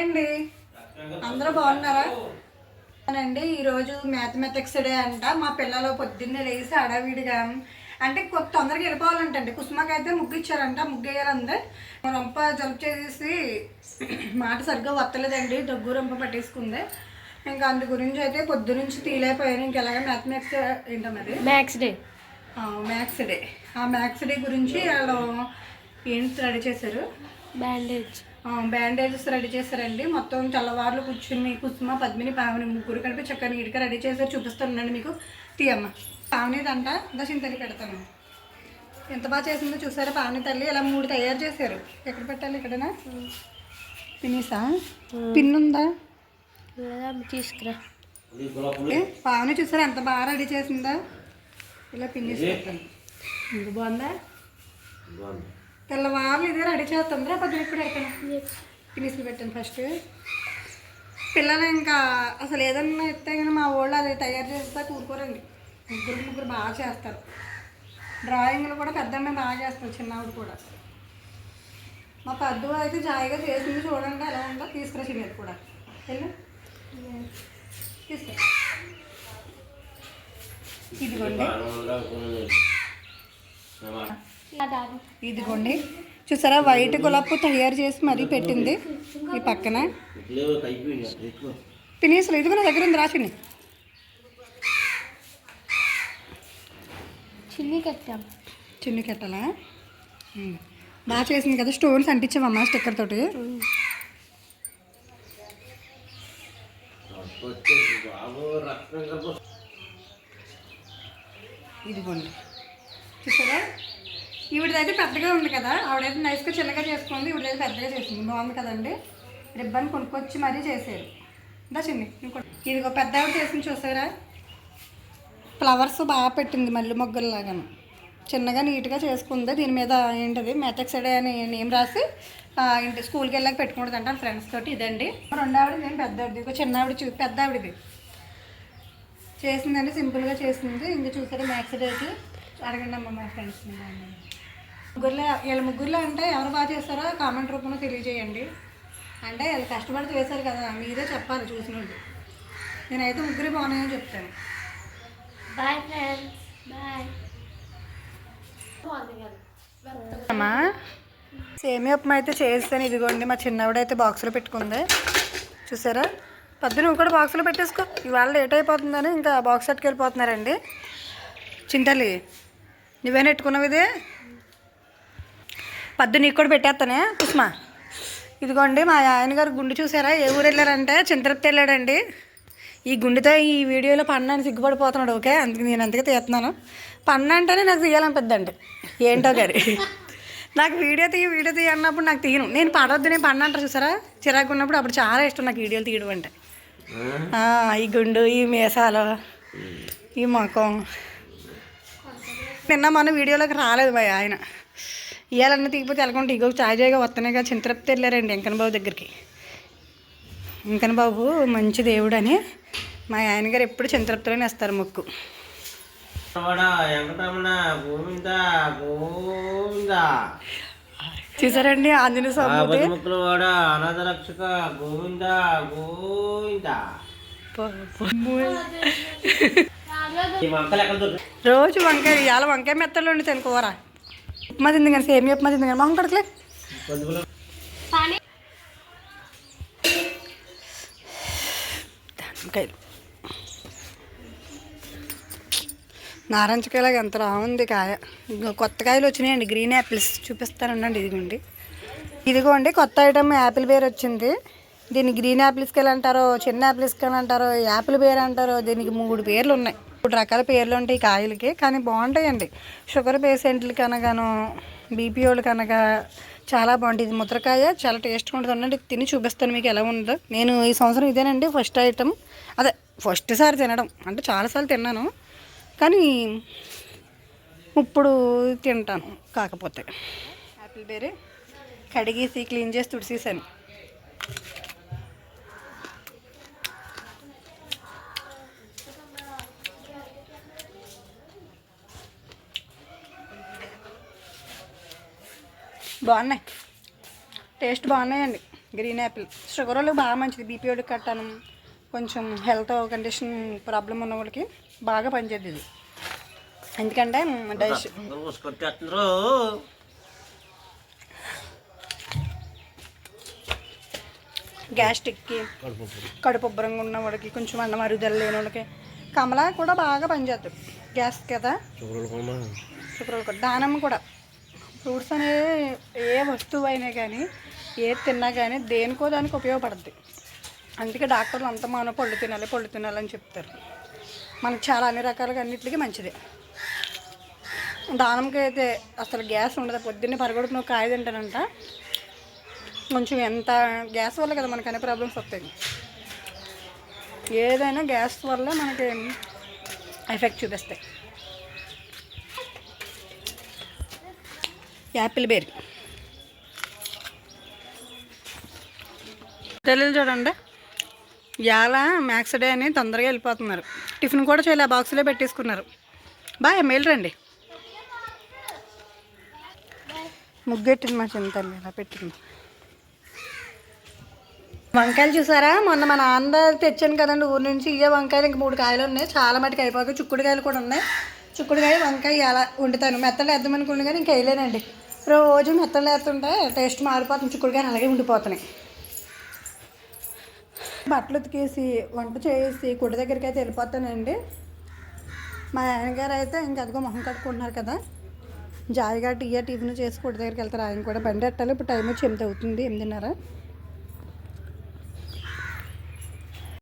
Hi అండి అందరూ బాగున్నారా? అండి ఈరోజు మ్యాథమెటిక్స్ డే అంట. మా పిల్లలు పొద్దున్నే లేచి హడావిడిగా అంటే కొ- తొందరగా వెళ్ళిపోవాలంటండి. కుసుమకి అయితే ముగ్గు ఇచ్చారంట ముగ్గు వేయాలంది రొంప జలుపు చేసి మాట సరిగ్గా వత్తలేదండి. దగ్గు రొంప పట్టేసుకుంది. ఇంకా అందు గురించి అయితే పొద్దు నుంచి తీలేకపోయాను. ఇంకా ఎలాగ మ్యాథమెటిక్స్ ఏంటన్నది మ్యాక్స్ డే. Maths day. ఆ మ్యాథ్స్ డే గురించి వాళ్ళు ఏంటి రెడీ చేశారు? బ్యాండేజ్. బ్యాండేజెస్ రెడీ చేశారండి. మొత్తం తెల్లవార్లు కూర్చుని కుసుమ పద్మిని పావని ముగ్గురు కలిపి చక్కగా నీట్గా రెడీ చేశారు. చూపిస్తానండి మీకు. తీయమ్మ పావని దంట. దశని తల్లి పెడతాను. ఎంత బాగా చేసిందో చూసారా? పావని తల్లి ఇలా మూడు తయారు చేశారు. ఎక్కడ పెట్టాలి ఇక్కడనా? పిన్నీసా పిన్ ఉందా? తీసుకురా. పావని చూసారా? ఎంత బాగా రెడీ చేసిందా? ఇలా పిన్నిస్ పెట్టాను ఇంక బాగుందా. తెల్లవారులు ఇదే రెడీ చేస్తాం చేస్తుందిరా పద్మిని ఇప్పుడు పెడతాను పినిసులు పెట్టాను ఫస్ట్. పిల్లలు ఇంకా అసలు ఏదన్నా ఇస్తే కానీ మా వాళ్ళు అది తయారు చేస్తా కూరుకోరండి ముగ్గురు ముగ్గురు బాగా చేస్తారు. డ్రాయింగ్లు కూడా పెద్ద అమ్మాయి బాగా చేస్తాం చిన్నవాడు కూడా. మా పెద్ద అయితే జాయిగా చేసింది చూడండి ఎలా ఉందో. తీసుకురా చిన్నది కూడా. వెళ్ళు. తీసుకురా. ఇదిగోండి. ఇదిగోండి. చూసారా వైట్ గులాబ్ తయారు చేసి మరీ పెట్టింది ఈ పక్కన. పినీసులు ఇదిగో నా దగ్గర ఉంది రాసింది చిన్ని. కట్టాం. చిన్ని కెట్టలా. బాగా చేసింది కదా స్టోన్స్ అంటించామమ్మా స్టిక్కర్ తోటి. ఇదిగోండి. చూసారా? ఈవిడదైతే పెద్దగా ఉంది కదా ఆవిడైతే నైస్గా చిన్నగా చేసుకుంది ఈవిడైతే పెద్దగా చేసింది బాగుంది కదండి. రిబ్బన్ కొనుక్కొచ్చి మరీ చేశారు దా చిన్ని ఇదిగో పెద్ద ఆవిడ చేసింది చూసారా? ఫ్లవర్స్ బాగా పెట్టింది మల్లె మొగ్గల్లాగాను. చిన్నగా నీట్గా చేసుకుంది. దీని మీద ఏంటది? మెథక్సడే అని నేమ్ రాసి ఇంటి స్కూల్కి వెళ్ళాక పెట్టుకుంటుంది అంటాను ఫ్రెండ్స్ తోటి ఇదండి. రెండు ఆవిడ నేను పెద్ద ఆవిడది? ఇంకో చిన్న ఆవిడ చూ పెద్ద ఆవిడది. చేసిందండి సింపుల్గా చేసింది. ఇంకా చూసారా మ్యాథ్స్ అడగండి అమ్మ మా ఫ్రెండ్స్ ముగ్గురులో వీళ్ళ ముగ్గురులో అంటే ఎవరు బాగా చేస్తారో కామెంట్ రూపంలో తెలియజేయండి. అంటే వీళ్ళు కష్టపడి చేశారు కదా మీరే చెప్పాలి చూసినట్టు నేనైతే ముగ్గురు బాగున్నాయని చెప్తాను. బాయ్ ఫ్రెండ్స్ బాయ్ అమ్మా సేమియా ఉప్మా అయితే చేస్తాను. ఇదిగోండి మా చిన్నవిడైతే బాక్స్లో పెట్టుకుంది. చూసారా? పద్దు నువ్వు కూడా బాక్స్లో పెట్టేసుకో. ఇవాళ లేట్ అయిపోతుందని ఇంకా బాక్స్ పట్టుకెళ్ళిపోతున్నారండి చింతలి నువ్వేనా పెట్టుకున్నావు ఇది? పద్దు నీకు కూడా పెట్టేస్తానే కుస్మా? ఇదిగోండి మా ఆయన గారు గుండు చూసారా? ఏ ఊరు వెళ్ళారంటే చింతరప్తి వెళ్ళాడండి. ఈ గుండెతో ఈ వీడియోలో పన్నాను సిగ్గుపడిపోతున్నాడు ఓకే? అందుకే నేను అందుకే తీస్తున్నాను. పన్న అంటేనే నాకు తీయాలనిపిద్దండి ఏంటో గారి? నాకు వీడియో తీయ వీడియో తీయ అన్నప్పుడు నాకు తీయను. నేను పడొద్దు నేను పన్న అంటారు చూసారా? చిరాకు ఉన్నప్పుడు అప్పుడు చాలా ఇష్టం నాకు వీడియోలు తీయడం అంటే. ఈ గుండు ఈ మీసాలు ఈ ముఖం. నిన్న మన వీడియోలోకి రాలేదు మా ఆయన. ఇవాళన్న తీగిపోతే వెళ్ళకుండా ఇగో చాయజాయిగా వస్తున్నాయి కదా చింతరప్తి వెళ్ళారండి వెంకన్న బాబు దగ్గరికి. వెంకన్న బాబు మంచి దేవుడు అని మా ఆయన గారు ఎప్పుడు చింతరప్తిలోనే వేస్తారు మొక్కు. చూసారండి ఆంజనేయ స్వామి గోవింద గోవింద. రోజు వంకాయ ఇవాళ వంకాయ మెత్తలు వండి తిని కూర ఉప్మా తింది కానీ సేమియా ఉప్మా తింది కానీ మొహం కడకలే దానిమ్మకాయలు నారంజకాయలాగా ఎంత బాగుంది కాయ. ఇంకో కొత్త కాయలు వచ్చినాయండి గ్రీన్ యాపిల్స్. చూపిస్తానండి ఇదిగోండి. ఇదిగోండి కొత్త ఐటమ్ యాపిల్ బేర్ వచ్చింది. దీన్ని గ్రీన్ యాపిల్స్ కాయలు అంటారో చిన్న యాపిల్స్ కాయలు అంటారో యాపిల్ బేర్ అంటారో దీనికి మూడు పేర్లు ఉన్నాయి ఇప్పుడు రకాల పేర్లు ఉంటాయి కాయలకి కానీ బాగుంటాయండి. షుగర్ పేషెంట్లకి అనగాను బీపీ వాళ్ళకి అనగా చాలా బాగుంటుంది ఇది ముద్రకాయ చాలా టేస్ట్గా ఉంటుంది. అండి తిని చూపిస్తాను మీకు ఎలా ఉందో. నేను ఈ సంవత్సరం ఇదేనండి ఫస్ట్ ఐటమ్. అదే ఫస్ట్ సారి తినడం. అంటే చాలాసార్లు తిన్నాను. కానీ ఇప్పుడు తింటాను కాకపోతే. యాపిల్ బేరీ కడిగేసి క్లీన్ చేసి తుడిసేసాను. బాగున్నాయి. టేస్ట్ బాగున్నాయండి. Green Apple. షుగర్ వాళ్ళకి బాగా మంచిది. బీపీ వాళ్ళకి కట్టాను కొంచెం హెల్త్ కండిషన్ ప్రాబ్లం ఉన్న వాళ్ళకి బాగా పనిచేద్ది ఇది. ఎందుకంటే గ్యాస్ట్రిక్కి కడుపు ఉబ్బరంగా ఉన్న వాళ్ళకి కొంచెం అన్నం అరుగుదల లేని వాళ్ళకి కమలా కూడా బాగా పనిచేస్తుంది గ్యాస్ కదా. శుక్రవారం కూడా దానమ్మ కూడా. ఫ్రూట్స్ అనేవి ఏ వస్తువు అయినా కానీ ఏది తిన్నా కానీ దేనికో దానికి ఉపయోగపడుద్ది. అందుకే డాక్టర్లు అంత మనం పళ్ళు తినాలి పళ్ళు తినాలని చెప్తారు. మనకు చాలా అన్ని రకాలుగా అన్నిటికీ మంచిది. దానంకి అయితే అసలు గ్యాస్ ఉండదు. పొద్దున్నే పరగొడుతున్న కాయ తింటానంట. కొంచెం ఎంత గ్యాస్ వల్ల కదా మనకు అన్ని ప్రాబ్లమ్స్ వస్తాయి. ఏదైనా గ్యాస్ వల్ల మనకి ఎఫెక్ట్ చూపిస్తాయి. యాపిల్ బెర్రీ తెల్లలు చూడండి. ఇవాళ మ్యాక్స్ డే అని తొందరగా వెళ్ళిపోతున్నారు. టిఫిన్ కూడా చాలా బాక్స్లో పెట్టేసుకున్నారు. బాయ్ మెయిల్ రండి. ముగ్గెట్టింది మా చిన్న తల్లి ఇలా పెట్టింది. వంకాయలు చూసారా? మొన్న మా నాన్న తెచ్చాను కదండి ఊరి నుంచి. ఇవే వంకాయలు ఇంక మూడు కాయలు ఉన్నాయి. చాలా మటుకు అయిపోతాయి చుక్కుడుకాయలు కూడా ఉన్నాయి. చుక్కుడుగా వంకాయ అలా వండుతాను. మెత్తలు వేద్దామనుకున్నాను కానీ ఇంకా వేయలేనండి. రోజు మెత్తలు వేస్తుంటే టేస్ట్ మారిపోతుంది. చుక్కుడుకాయలు అలాగే ఉండిపోతున్నాయి. బట్టలు ఉతికేసి వంట చేసి కుడి దగ్గరికి అయితే వెళ్ళిపోతానండి. మా ఆయనగారు అయితే ఇంక అదిగో మొహం కట్టుకుంటున్నారు కదా. జాయిగా టీ టిఫిన్ చేసి కుడి దగ్గరికి వెళ్తారు. ఆయన కూడా బండి ఎట్టాలి? ఇప్పుడు టైం వచ్చి ఎనిమిది అవుతుంది ఎనిమిదిన్నర.